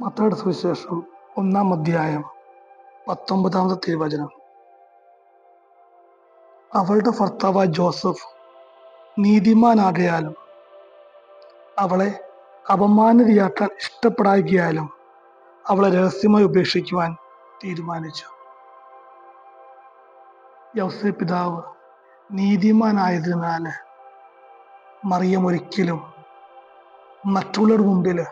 മത്തായുടെ സുവിശേഷം ഒന്നാം അധ്യായം പത്തൊമ്പതാമത്തെ തിരുവചനം. അവളുടെ ഭർത്താവായ ജോസഫ് നീതിമാനാകയാലും അവളെ അപമാനിതയാക്കാൻ ഇഷ്ടപ്പെടാകിയാലും അവളെ രഹസ്യമായി ഉപേക്ഷിക്കുവാൻ തീരുമാനിച്ചു. യൗസെ പിതാവ് നീതിമാനായതിനാൽ മറിയം ഒരിക്കലും മറ്റുള്ളവരുടെ മുമ്പിൽ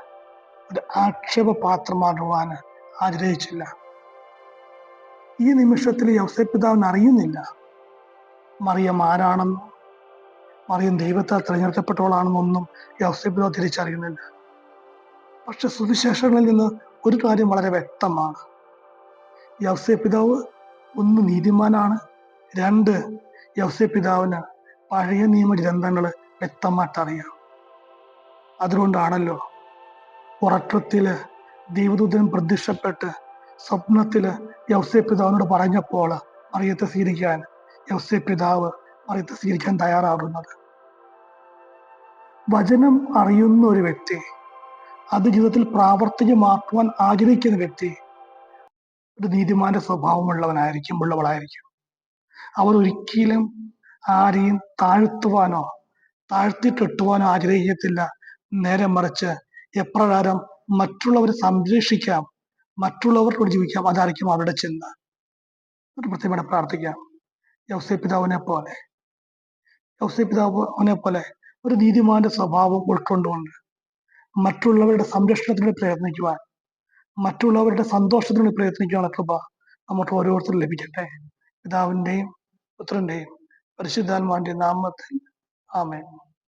ഒരു ആക്ഷേപ പാത്രമാകുവാൻ ആഗ്രഹിച്ചില്ല. ഈ നിമിഷത്തിൽ യൗസേ പിതാവിന് അറിയുന്നില്ല. മറിയം ആരാണെന്നും മറിയം ദൈവത്താൽ തിരഞ്ഞെടുക്കപ്പെട്ടവളാണെന്നൊന്നും യൗസപിതാവ് തിരിച്ചറിയുന്നില്ല. പക്ഷെ സുവിശേഷങ്ങളിൽ നിന്ന് ഒരു കാര്യം വളരെ വ്യക്തമാണ്. യൗസപിതാവ് ഒന്ന് നീതിമാനാണ്. രണ്ട് യൗസപിതാവിന് പഴയ നിയമ ഗ്രന്ഥങ്ങൾ വ്യക്തമായിട്ടറിയാം അതുകൊണ്ടാണല്ലോ ഉറക്കത്തിൽ ദൈവദൂതൻ പ്രത്യക്ഷപ്പെട്ട് സ്വപ്നത്തിൽ യൗസേ പിതാവിനോട് പറഞ്ഞപ്പോൾ മറിയത്തെ സ്വീകരിക്കാൻ യൗസേ പിതാവ് മറിയത്തെ സ്വീകരിക്കാൻ തയ്യാറാകുന്നത്. വചനം അറിയുന്ന ഒരു വ്യക്തി അത് ജീവിതത്തിൽ പ്രാവർത്തികമാക്കുവാൻ ആഗ്രഹിക്കുന്ന വ്യക്തി ഒരു നീതിമാന്റെ സ്വഭാവമുള്ളവനായിരിക്കും ഉള്ളവളായിരിക്കും. അവർ ഒരിക്കലും ആരെയും താഴ്ത്തുവാനോ താഴ്ത്തി കെട്ടുവാനോ ആഗ്രഹിക്കത്തില്ല. നേരെ മറിച്ച് എപ്രകാരം മറ്റുള്ളവരെ സംരക്ഷിക്കാം മറ്റുള്ളവർക്കോട് ജീവിക്കാം അതായിരിക്കും അവരുടെ ചിന്ത. പ്രത്യേകമായിട്ട് പ്രത്യേകമായി പ്രാർത്ഥിക്കാം. യൗസേ പിതാവിനെ പോലെ യൗസേ പിതാവിനെ പോലെ ഒരു നീതിമാന്റെ സ്വഭാവം ഉൾക്കൊണ്ടുകൊണ്ട് മറ്റുള്ളവരുടെ സംരക്ഷണത്തിന് പ്രയത്നിക്കുവാൻ മറ്റുള്ളവരുടെ സന്തോഷത്തിന് പ്രയത്നിക്കുവാനുള്ള കൃപ നമുക്ക് ഓരോരുത്തരും ലഭിക്കട്ടെ. പിതാവിന്റെയും പുത്രന്റെയും പരിശുദ്ധാത്മാവിന്റെയും നാമത്തിൽ ആമേൻ.